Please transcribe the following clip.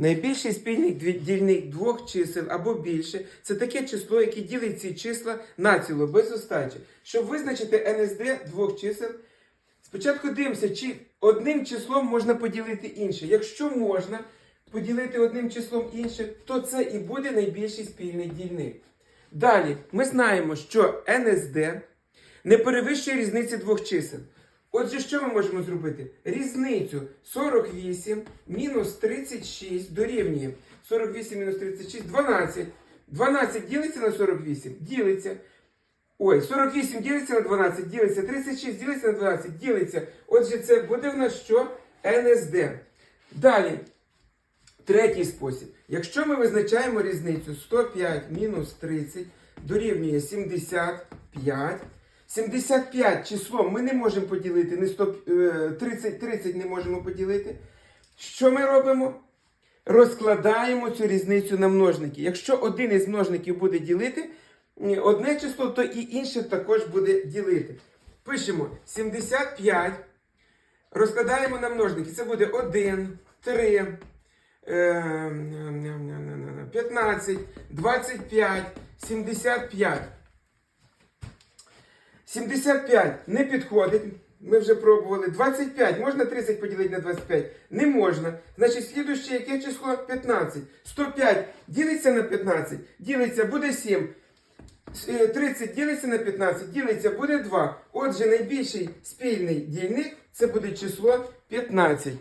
Найбільший спільник дільник двох чисел або більше це таке число, яке ділить ці числа націло, без остачі. Щоб визначити НСД двох чисел, спочатку дивимося, чи одним числом можна поділити інше. Якщо можна поділити одним числом інше, то це і буде найбільший спільний дільник. Далі, ми знаємо, що НСД не перевищує різниці двох чисел. Отже, що ми можемо зробити? Різницю 48 мінус 36 дорівнює 48 мінус 36 12. 12 ділиться на 48? Ділиться. Ой, 48 ділиться на 12, ділиться, 36 ділиться на 12, ділиться. Отже, це буде в нас що? НСД. Далі, третій спосіб. Якщо ми визначаємо різницю 105 мінус 30 дорівнює 75. 75 числом ми не можемо поділити, не 100, е, 30, 30 не можемо поділити. Що ми робимо? Розкладаємо цю різницю на множники. Якщо один із множників буде ділити одне число, то і інше також буде ділити. Пишемо 75. Розкладаємо на множники. Це буде 1, 3, е, 15, 25, 75. 75 не підходить. Ми вже пробували. 25. Можна 30 поділити на 25? Не можна. Значить, слідуще яке число? 15. 105 ділиться на 15. Ділиться, буде 7. Е, 30 ділиться на 15, ділиться, буде 2. Отже, найбільший спільний дільник це буде число 15.